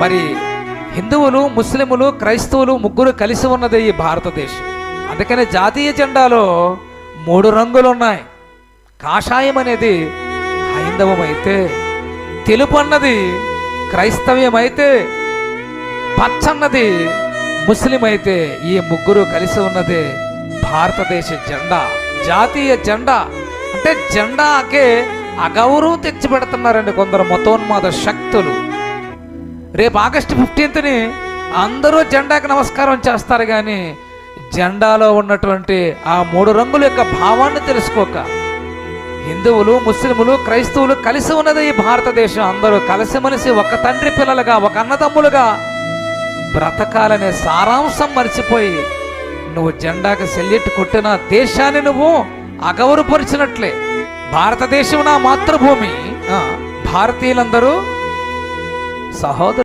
మరి హిందువులు ముస్లిములు క్రైస్తవులు ముగ్గురు కలిసి ఉన్నది ఈ భారతదేశం. అందుకని జాతీయ జెండాలో మూడు రంగులు ఉన్నాయి కాషాయం అనేది హైందవం అయితే తెలుపు అన్నది క్రైస్తవ్యం అయితే పచ్చన్నది ముస్లిం అయితే ఈ ముగ్గురు కలిసి ఉన్నదే భారతదేశ జెండా జాతీయ జెండా. అంటే జెండాకే అగౌరవం తెచ్చిపెడుతున్నారండి కొందరు మతోన్మాద శక్తులు. రేపు ఆగస్టు ఫిఫ్టీన్త్ని అందరూ జెండాకి నమస్కారం చేస్తారు కానీ జెండాలో ఉన్నటువంటి ఆ మూడు రంగుల యొక్క భావాన్ని తెలుసుకోక. హిందువులు ముస్లిములు క్రైస్తవులు కలిసి ఉన్నది ఈ భారతదేశం. అందరూ కలిసిమలిసి ఒక తండ్రి పిల్లలుగా ఒక అన్నదమ్ములుగా బ్రతకాలనే సారాంశం మర్చిపోయి నువ్వు జెండాకి సెల్లిట్ కొట్టిన దేశాన్ని నువ్వు అగౌరవపరిచినట్లే. భారతదేశం నా మాతృభూమి. భారతీయులందరూ సహోదరు